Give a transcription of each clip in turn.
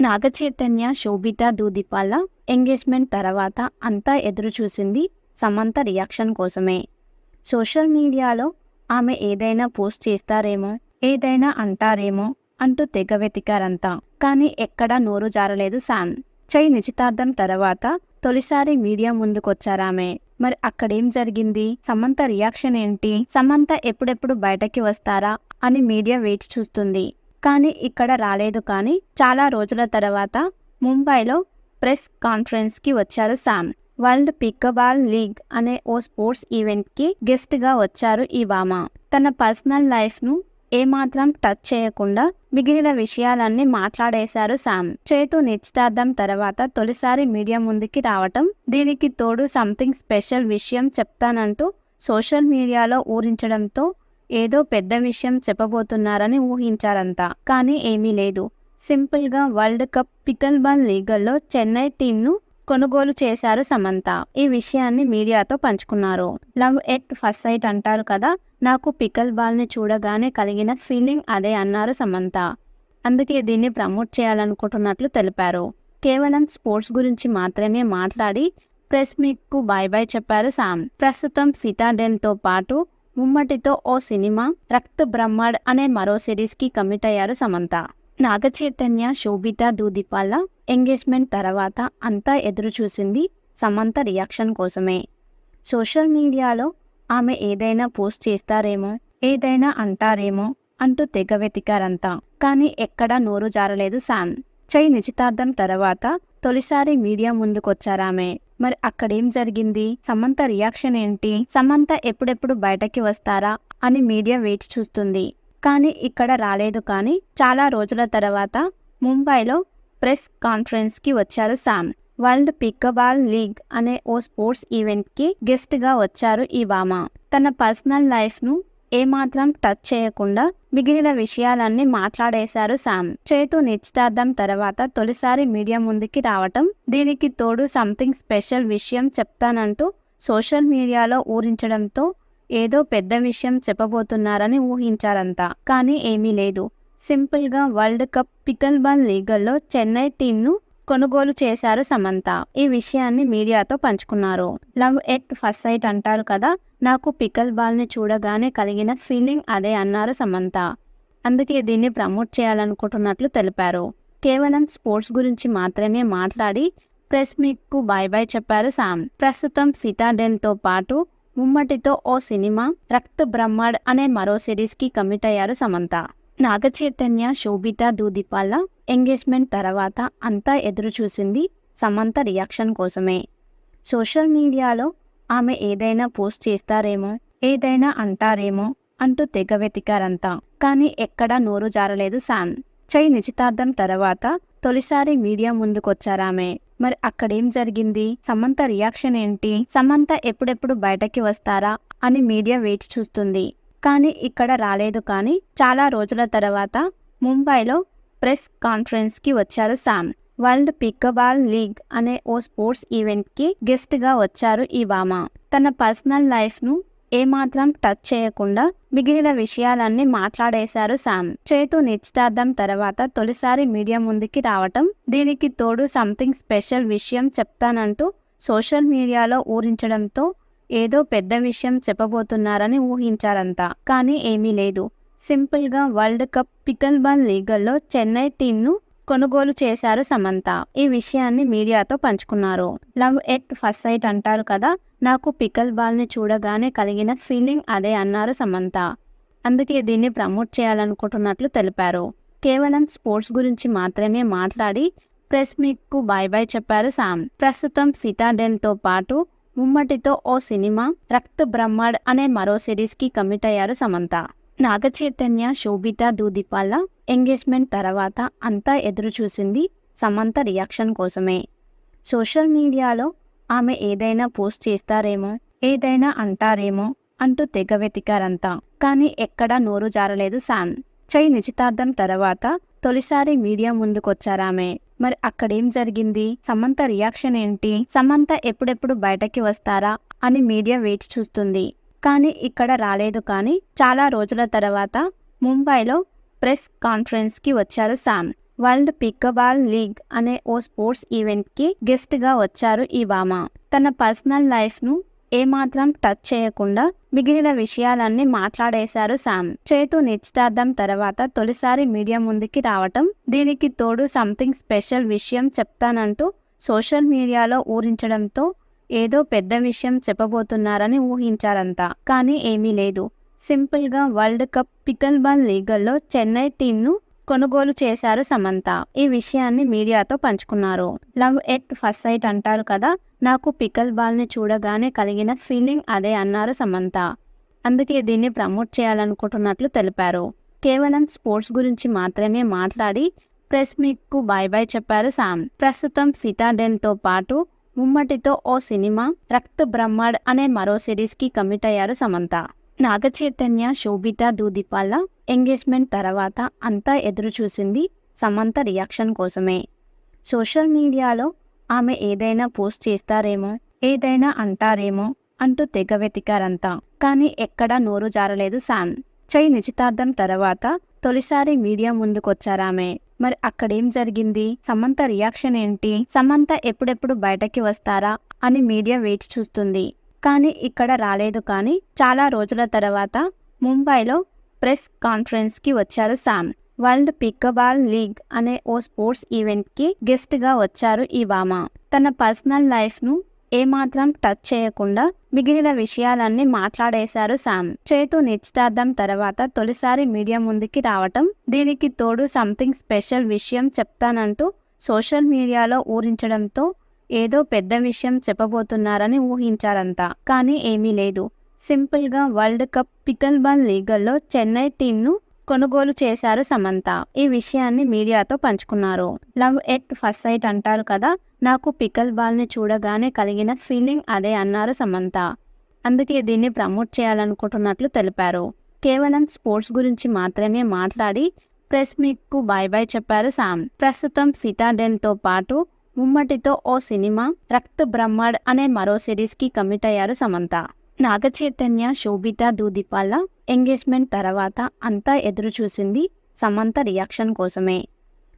Naga Chaitanya Sobhita Dhulipala engagement తర్వాత అంతా ఎదురు చూసింది సమంత రియాక్షన్ కోసమే. సోషల్ మీడియాలో ఆమె ఏదైనా పోస్ట్ చేస్తారేమో ఏదైనా అంటారేమో అంటూ తెగ వెతికారంతా. కానీ ఎక్కడా నోరు జారలేదు శామ్ చై నిశ్చితార్థం తర్వాత తొలిసారి మీడియా ముందుకొచ్చారామె. మరి అక్కడేం జరిగింది? సమంత రియాక్షన్ ఏంటి? సమంత ఎప్పుడెప్పుడు బయటకి వస్తారా అని మీడియా వేచి చూస్తుంది. కానీ ఇక్కడ రాలేదు కానీ చాలా రోజుల తర్వాత ముంబైలో ప్రెస్ కాన్ఫరెన్స్కి వచ్చారు శామ్ వరల్డ్ పిక్కబాల్ లీగ్ అనే ఓ స్పోర్ట్స్ ఈవెంట్కి గెస్ట్గా వచ్చారు ఈ భామ తన పర్సనల్ లైఫ్ను ఏమాత్రం టచ్ చేయకుండా మిగిలిన విషయాలన్నీ మాట్లాడేశారు శామ్ చేతు నిశ్చితార్థం తర్వాత తొలిసారి మీడియా ముందుకి రావటం దీనికి తోడు సంథింగ్ స్పెషల్ విషయం చెప్తానంటూ సోషల్ మీడియాలో ఊరించడంతో ఏదో పెద్ద విషయం చెప్పబోతున్నారని ఊహించారంతా. కానీ ఏమీ లేదు. సింపుల్గా వరల్డ్ కప్ పికల్ బాల్ లీగల్లో చెన్నై టీంను కొనుగోలు చేశారు సమంత. ఈ విషయాన్ని మీడియాతో పంచుకున్నారు. లవ్ ఎట్ ఫస్ట్ సైట్ అంటారు కదా? నాకు పికల్ బాల్ని చూడగానే కలిగిన ఫీలింగ్ అదే అన్నారు సమంత. అందుకే దీన్ని ప్రమోట్ చేయాలనుకుంటున్నట్లు తెలిపారు. కేవలం స్పోర్ట్స్ గురించి మాత్రమే మాట్లాడి ప్రెస్ మీట్కు బాయ్ బాయ్ చెప్పారు సామ్. ప్రస్తుతం సిటాడెన్తో పాటు ముమ్మటితో ఓ సినిమా రక్త్ బ్రహ్మాడ్ అనే మరో సిరీస్కి కమిట్ అయ్యారు సమంత. నాగచైతన్య శోభిత దూదిపాల ఎంగేజ్మెంట్ తర్వాత అంతా ఎదురు చూసింది సమంత రియాక్షన్ కోసమే. సోషల్ మీడియాలో ఆమె ఏదైనా పోస్ట్ చేస్తారేమో ఏదైనా అంటారేమో అంటూ తెగ వెతికారంతా. కానీ ఎక్కడా నోరు జారలేదు శామ్. చై నిశ్చితార్థం తర్వాత తొలిసారి మీడియా ముందుకొచ్చారామె. మరి అక్కడేం జరిగింది? సమంత రియాక్షన్ ఏంటి? సమంత ఎప్పుడెప్పుడు బయటకి వస్తారా? అని మీడియా వేచి చూస్తుంది. కానీ ఇక్కడ రాలేదు కానీ చాలా రోజుల తర్వాత ముంబైలో ప్రెస్ కాన్ఫరెన్స్కి వచ్చారు సామ్. వరల్డ్ పిక్కబాల్ లీగ్ అనే ఓ స్పోర్ట్స్ ఈవెంట్కి గెస్ట్గా వచ్చారు ఈ భామ తన పర్సనల్ లైఫ్ను ఏమాత్రం టచ్ చేయకుండా మిగిలిన విషయాలన్నీ మాట్లాడేశారు శామ్ చేతు నిశ్చితార్థం తర్వాత తొలిసారి మీడియా ముందుకి రావటం దీనికి తోడు సంథింగ్ స్పెషల్ విషయం చెప్తానంటూ సోషల్ మీడియాలో ఊరించడంతో ఏదో పెద్ద విషయం చెప్పబోతున్నారని ఊహించారంతా కానీ ఏమీ లేదు. సింపుల్గా వరల్డ్ కప్ పికల్ బాల్ లీగల్లో చెన్నై టీంను కొనుగోలు చేశారు సమంత. ఈ విషయాన్ని మీడియాతో పంచుకున్నారు. లవ్ ఎట్ ఫస్ట్ సైట్ అంటారు కదా? నాకు పికల్ బాల్ని చూడగానే కలిగిన ఫీలింగ్ అదే అన్నారు సమంత. అందుకే దీన్ని ప్రమోట్ చేయాలనుకుంటున్నట్లు తెలిపారు. కేవలం స్పోర్ట్స్ గురించి మాత్రమే మాట్లాడి ప్రెస్ మీట్కు బాయ్ బాయ్ చెప్పారు సామ్. ప్రస్తుతం సిటాడెన్తో పాటు ముమ్మటితో ఓ సినిమా రక్త్ బ్రహ్మాడ్ అనే మరో సిరీస్కి కమిట్ అయ్యారు సమంత. నాగచైతన్య శోభిత దూదిపాల ఎంగేజ్మెంట్ తర్వాత అంతా ఎదురు చూసింది సమంత రియాక్షన్ కోసమే. సోషల్ మీడియాలో ఆమె ఏదైనా పోస్ట్ చేస్తారేమో ఏదైనా అంటారేమో అంటూ తెగ వెతికారంతా. కానీ ఎక్కడా నోరు జారలేదు శామ్. చై నిశ్చితార్థం తర్వాత తొలిసారి మీడియా ముందుకొచ్చారామె మరి అక్కడేం జరిగింది? సమంత రియాక్షన్ ఏంటి? సమంత ఎప్పుడెప్పుడు బయటకి వస్తారా అని మీడియా వేచి చూస్తుంది. కానీ ఇక్కడ రాలేదు కానీ చాలా రోజుల తర్వాత ముంబైలో ప్రెస్ కాన్ఫరెన్స్కి వచ్చారు శామ్ వరల్డ్ పిక్కబాల్ లీగ్ అనే ఓ స్పోర్ట్స్ ఈవెంట్కి గెస్ట్గా వచ్చారు ఈ భామ తన పర్సనల్ లైఫ్ను ఏమాత్రం టచ్ చేయకుండా మిగిలిన విషయాలన్నీ మాట్లాడేశారు శామ్ చేతు నిశ్చితార్థం తర్వాత తొలిసారి మీడియా ముందుకి రావటం దీనికి తోడు సంథింగ్ స్పెషల్ విషయం చెప్తానంటూ సోషల్ మీడియాలో ఊరించడంతో ఏదో పెద్ద విషయం చెప్పబోతున్నారని ఊహించారంతా. కానీ ఏమీ లేదు. సింపుల్గా వరల్డ్ కప్ పికల్ బాల్ లీగల్లో చెన్నై టీంను కొనుగోలు చేశారు సమంత. ఈ విషయాన్ని మీడియాతో పంచుకున్నారు. లవ్ ఎట్ ఫస్ట్ సైట్ అంటారు కదా నాకు పికల్ బాల్ని చూడగానే కలిగిన ఫీలింగ్ అదే అన్నారు సమంత. అందుకే దీన్ని ప్రమోట్ చేయాలనుకుంటున్నట్లు తెలిపారు. కేవలం స్పోర్ట్స్ గురించి మాత్రమే మాట్లాడి ప్రెస్ మీట్కు బాయ్ బాయ్ చెప్పారు సామ్. ప్రస్తుతం సిటాడెన్తో పాటు ముమ్మటితో ఓ సినిమా రక్త్ బ్రహ్మాడ్ అనే మరో సిరీస్కి కమిట్ అయ్యారు సమంత. నాగచైతన్య శోభిత దూదిపాల ఎంగేజ్మెంట్ తర్వాత అంతా ఎదురు చూసింది సమంత రియాక్షన్ కోసమే. సోషల్ మీడియాలో ఆమె ఏదైనా పోస్ట్ చేస్తారేమో ఏదైనా అంటారేమో అంటూ తెగ వెతికారంతా. కానీ ఎక్కడా నోరు జారలేదు శామ్ చై నిశ్చితార్థం తర్వాత తొలిసారి మీడియా ముందుకొచ్చారామె. మరి అక్కడేం జరిగింది? సమంత రియాక్షన్ ఏంటి? సమంత ఎప్పుడెప్పుడు బయటకి వస్తారా అని మీడియా వేచి చూస్తుంది. కానీ ఇక్కడ రాలేదు కానీ చాలా రోజుల తర్వాత ముంబైలో ప్రెస్ కాన్ఫరెన్స్కి వచ్చారు సామ్. వరల్డ్ పిక్కబాల్ లీగ్ అనే ఓ స్పోర్ట్స్ ఈవెంట్కి గెస్ట్గా వచ్చారు ఈ భామ తన పర్సనల్ లైఫ్ను ఏమాత్రం టచ్ చేయకుండా మిగిలిన విషయాలన్నీ మాట్లాడేశారు శామ్ చేతు నిశ్చితార్థం తర్వాత తొలిసారి మీడియా ముందుకి రావటం దీనికి తోడు సంథింగ్ స్పెషల్ విషయం చెప్తానంటూ సోషల్ మీడియాలో ఊరించడంతో ఏదో పెద్ద విషయం చెప్పబోతున్నారని ఊహించారంతా. కానీ ఏమీ లేదు. సింపుల్గా వరల్డ్ కప్ పికల్ బాల్ లీగల్లో చెన్నై టీంను కొనుగోలు చేశారు సమంత. ఈ విషయాన్ని మీడియాతో పంచుకున్నారు. లవ్ ఎట్ ఫస్ట్ సైట్ అంటారు కదా? నాకు పికల్ బాల్ని చూడగానే కలిగిన ఫీలింగ్ అదే అన్నారు సమంత. అందుకే దీన్ని ప్రమోట్ చేయాలనుకుంటున్నట్లు తెలిపారు. కేవలం స్పోర్ట్స్ గురించి మాత్రమే మాట్లాడి ప్రెస్ మీట్కు బాయ్ బాయ్ చెప్పారు సామ్. ప్రస్తుతం సిటాడెన్తో పాటు ముమ్మటితో ఓ సినిమా రక్త్ బ్రహ్మాడ్ అనే మరో సిరీస్కి కమిట్ అయ్యారు సమంత. నాగచైతన్య శోభిత దూదిపాల ఎంగేజ్మెంట్ తర్వాత అంతా ఎదురు చూసింది సమంత రియాక్షన్ కోసమే. సోషల్ మీడియాలో ఆమె ఏదైనా పోస్ట్ చేస్తారేమో ఏదైనా అంటారేమో అంటూ తెగ వెతికారంతా. కానీ ఎక్కడా నోరు జారలేదు శామ్. చై నిశ్చితార్థం తర్వాత తొలిసారి మీడియా ముందుకొచ్చారామె. మరి అక్కడేం జరిగింది? సమంత రియాక్షన్ ఏంటి? సమంత ఎప్పుడెప్పుడు బయటకి వస్తారా? అని మీడియా వేచి చూస్తుంది. కానీ ఇక్కడ రాలేదు కానీ చాలా రోజుల తర్వాత ముంబైలో ప్రెస్ కాన్ఫరెన్స్కి వచ్చారు శామ్ వరల్డ్ పిక్కబాల్ లీగ్ అనే ఓ స్పోర్ట్స్ ఈవెంట్కి గెస్ట్గా వచ్చారు ఈ భామ తన పర్సనల్ లైఫ్ను ఏమాత్రం టచ్ చేయకుండా మిగిలిన విషయాలన్నీ మాట్లాడేశారు శామ్. చేతు నిశ్చితార్థం తర్వాత తొలిసారి మీడియా ముందుకి రావటం దీనికి తోడు సంథింగ్ స్పెషల్ విషయం చెప్తానంటూ సోషల్ మీడియాలో ఊరించడంతో ఏదో పెద్ద విషయం చెప్పబోతున్నారని ఊహించారంతా కానీ ఏమీ లేదు. సింపుల్గా వరల్డ్ కప్ పికల్ బాల్ లీగల్లో చెన్నై టీంను కొనుగోలు చేశారు సమంత. ఈ విషయాన్ని మీడియాతో పంచుకున్నారు. లవ్ ఎట్ ఫస్ట్ సైట్ అంటారు కదా నాకు పికల్ బాల్ని చూడగానే కలిగిన ఫీలింగ్ అదే అన్నారు సమంత. అందుకే దీన్ని ప్రమోట్ చేయాలనుకుంటున్నట్లు తెలిపారు. కేవలం స్పోర్ట్స్ గురించి మాత్రమే మాట్లాడి ప్రెస్ మీట్కు బాయ్ బాయ్ చెప్పారు సామ్. ప్రస్తుతం సిటాడెన్తో పాటు ముమ్మటితో ఓ సినిమా రక్త్ బ్రహ్మాడ్ అనే మరో సిరీస్కి కమిట్ అయ్యారు సమంత. నాగచైతన్య శోభిత దూదిపాల ఎంగేజ్మెంట్ తర్వాత అంతా ఎదురు చూసింది సమంత రియాక్షన్ కోసమే.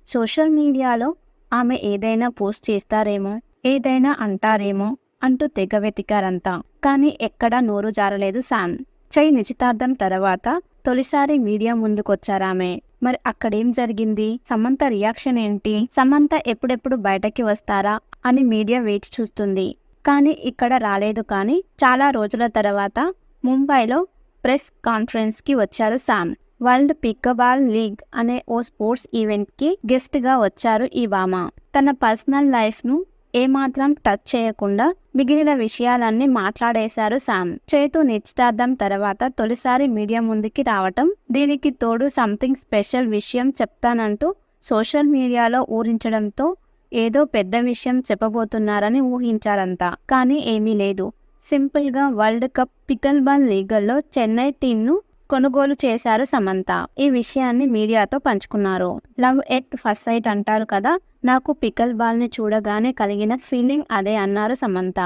సోషల్ మీడియాలో ఆమె ఏదైనా పోస్ట్ చేస్తారేమో ఏదైనా అంటారేమో అంటూ తెగ వెతికారంతా. కానీ ఎక్కడా నోరు జారలేదు శామ్ చై నిశ్చితార్థం తర్వాత తొలిసారి మీడియా ముందుకొచ్చారామె. మరి అక్కడేం జరిగింది? సమంత రియాక్షన్ ఏంటి? సమంత ఎప్పుడెప్పుడు బయటకి వస్తారా అని మీడియా వేచి చూస్తుంది. కానీ ఇక్కడ రాలేదు. కానీ చాలా రోజుల తర్వాత ముంబైలో ప్రెస్ కాన్ఫరెన్స్కి వచ్చారు సామ్. వరల్డ్ పిక్కబాల్ లీగ్ అనే ఓ స్పోర్ట్స్ ఈవెంట్కి గెస్ట్గా వచ్చారు ఈ భామ తన పర్సనల్ లైఫ్ను ఏమాత్రం టచ్ చేయకుండా మిగిలిన విషయాలన్నీ మాట్లాడేశారు శామ్ చేతు నిశ్చితార్థం తర్వాత తొలిసారి మీడియా ముందుకి రావటం దీనికి తోడు సంథింగ్ స్పెషల్ విషయం చెప్తానంటూ సోషల్ మీడియాలో ఊరించడంతో ఏదో పెద్ద విషయం చెప్పబోతున్నారని ఊహించారంతా. కానీ ఏమీ లేదు. సింపుల్గా వరల్డ్ కప్ పికల్ బాల్ లీగల్లో చెన్నై టీంను కొనుగోలు చేశారు సమంత. ఈ విషయాన్ని మీడియాతో పంచుకున్నారు. లవ్ ఎట్ ఫస్ట్ సైట్ అంటారు కదా? నాకు పికల్ బాల్ని చూడగానే కలిగిన ఫీలింగ్ అదే అన్నారు సమంత.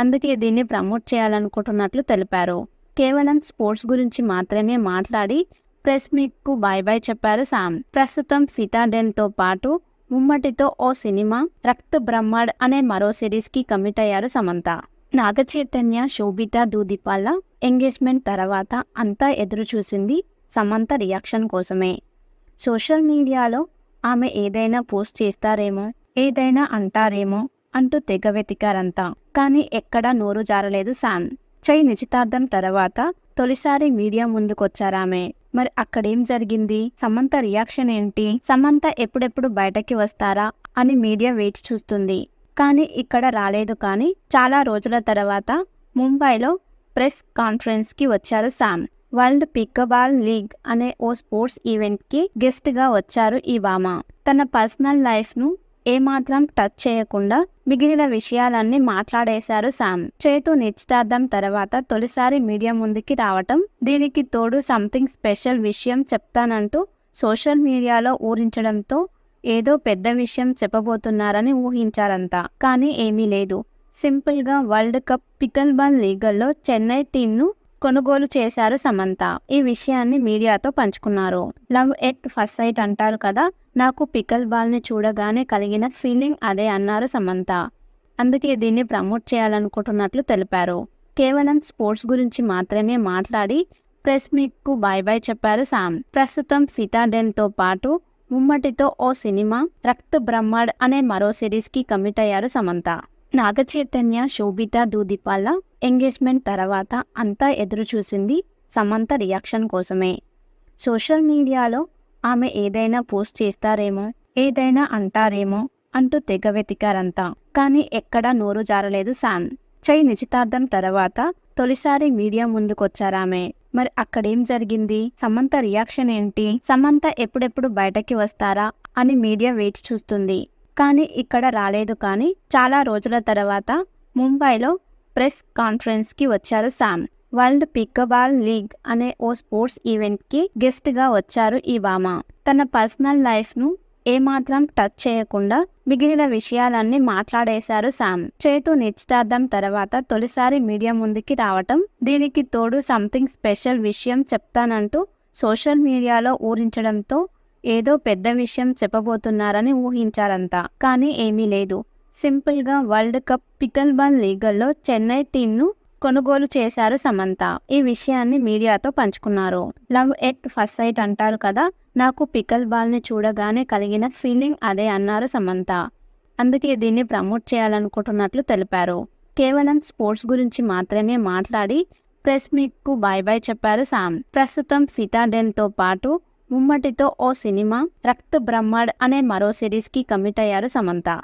అందుకే దీన్ని ప్రమోట్ చేయాలనుకుంటున్నట్లు తెలిపారు. కేవలం స్పోర్ట్స్ గురించి మాత్రమే మాట్లాడి ప్రెస్ మీట్కు బాయ్ బాయ్ చెప్పారు సామ్. ప్రస్తుతం సిటాడెన్తో పాటు ముమ్మటితో ఓ సినిమా రక్త్ బ్రహ్మాడ్ అనే మరో సిరీస్కి కమిట్ అయ్యారు సమంత. నాగచైతన్య శోభిత దూదిపాల ఎంగేజ్మెంట్ తర్వాత అంతా ఎదురు చూసింది సమంత రియాక్షన్ కోసమే. సోషల్ మీడియాలో ఆమె ఏదైనా పోస్ట్ చేస్తారేమో ఏదైనా అంటారేమో అంటూ తెగ వెతికారంతా. కానీ ఎక్కడా నోరు జారలేదు శామ్. చై నిశ్చితార్థం తర్వాత తొలిసారి మీడియా ముందుకొచ్చారామె. మరి అక్కడేం జరిగింది? సమంత రియాక్షన్ ఏంటి? సమంత ఎప్పుడెప్పుడు బయటకి వస్తారా? అని మీడియా వేచి చూస్తుంది. కానీ ఇక్కడ రాలేదు కానీ చాలా రోజుల తర్వాత ముంబైలో ప్రెస్ కాన్ఫరెన్స్కి వచ్చారు శామ్ వరల్డ్ పిక్కబాల్ లీగ్ అనే ఓ స్పోర్ట్స్ ఈవెంట్కి గెస్ట్గా వచ్చారు ఈ భామ తన పర్సనల్ లైఫ్ను ఏమాత్రం టచ్ చేయకుండా మిగిలిన విషయాలన్నీ మాట్లాడేశారు శామ్. చేతు నిశ్చితార్థం తర్వాత తొలిసారి మీడియా ముందుకి రావటం దీనికి తోడు సంథింగ్ స్పెషల్ విషయం చెప్తానంటూ సోషల్ మీడియాలో ఊరించడంతో ఏదో పెద్ద విషయం చెప్పబోతున్నారని ఊహించారంతా కానీ ఏమీ లేదు. సింపుల్గా వరల్డ్ కప్ పికల్ బాల్ లీగల్లో చెన్నై టీంను కొనుగోలు చేశారు సమంత. ఈ విషయాన్ని మీడియాతో పంచుకున్నారు. లవ్ ఎట్ ఫస్ట్ సైట్ అంటారు కదా నాకు పికల్ బాల్ని చూడగానే కలిగిన ఫీలింగ్ అదే అన్నారు సమంత. అందుకే దీన్ని ప్రమోట్ చేయాలనుకుంటున్నట్లు తెలిపారు. కేవలం స్పోర్ట్స్ గురించి మాత్రమే మాట్లాడి ప్రెస్ మీట్కు బాయ్ బాయ్ చెప్పారు సామ్. ప్రస్తుతం సిటాడెన్తో పాటు ముమ్మటితో ఓ సినిమా రక్త్ బ్రహ్మాడ్ అనే మరో సిరీస్కి కమిట్ అయ్యారు సమంత. నాగచైతన్య శోభిత దూదిపాల ఎంగేజ్మెంట్ తర్వాత అంతా ఎదురు చూసింది సమంత రియాక్షన్ కోసమే. సోషల్ మీడియాలో ఆమె ఏదైనా పోస్ట్ చేస్తారేమో ఏదైనా అంటారేమో అంటూ తెగ వెతికారంతా. కానీ ఎక్కడా నోరు జారలేదు శామ్. చై నిశ్చితార్థం తర్వాత తొలిసారి మీడియా ముందుకొచ్చారామె మరి అక్కడేం జరిగింది? సమంత రియాక్షన్ ఏంటి? సమంత ఎప్పుడెప్పుడు బయటకి వస్తారా అని మీడియా వేచి చూస్తుంది. కానీ ఇక్కడ రాలేదు కానీ చాలా రోజుల తర్వాత ముంబైలో ప్రెస్ కాన్ఫరెన్స్కి వచ్చారు శామ్ వరల్డ్ పిక్కబాల్ లీగ్ అనే ఓ స్పోర్ట్స్ ఈవెంట్కి గెస్ట్గా వచ్చారు ఈ భామ తన పర్సనల్ లైఫ్ను ఏమాత్రం టచ్ చేయకుండా మిగిలిన విషయాలన్నీ మాట్లాడేశారు శామ్ చేతు నిశ్చితార్థం తర్వాత తొలిసారి మీడియా ముందుకి రావటం దీనికి తోడు సంథింగ్ స్పెషల్ విషయం చెప్తానంటూ సోషల్ మీడియాలో ఊరించడంతో ఏదో పెద్ద విషయం చెప్పబోతున్నారని ఊహించారంతా. కానీ ఏమీ లేదు. సింపుల్గా వరల్డ్ కప్ పికల్ బాల్ లీగల్లో చెన్నై టీంను కొనుగోలు చేశారు సమంత. ఈ విషయాన్ని మీడియాతో పంచుకున్నారు. లవ్ ఎట్ ఫస్ట్ సైట్ అంటారు కదా నాకు పికల్ బాల్ని చూడగానే కలిగిన ఫీలింగ్ అదే అన్నారు సమంత. అందుకే దీన్ని ప్రమోట్ చేయాలనుకుంటున్నట్లు తెలిపారు. కేవలం స్పోర్ట్స్ గురించి మాత్రమే మాట్లాడి ప్రెస్ మీట్కు బాయ్ బాయ్ చెప్పారు సామ్. ప్రస్తుతం సిటాడెన్తో పాటు ముమ్మటితో ఓ సినిమా రక్త్ బ్రహ్మాడ్ అనే మరో సిరీస్కి కమిట్ అయ్యారు సమంత.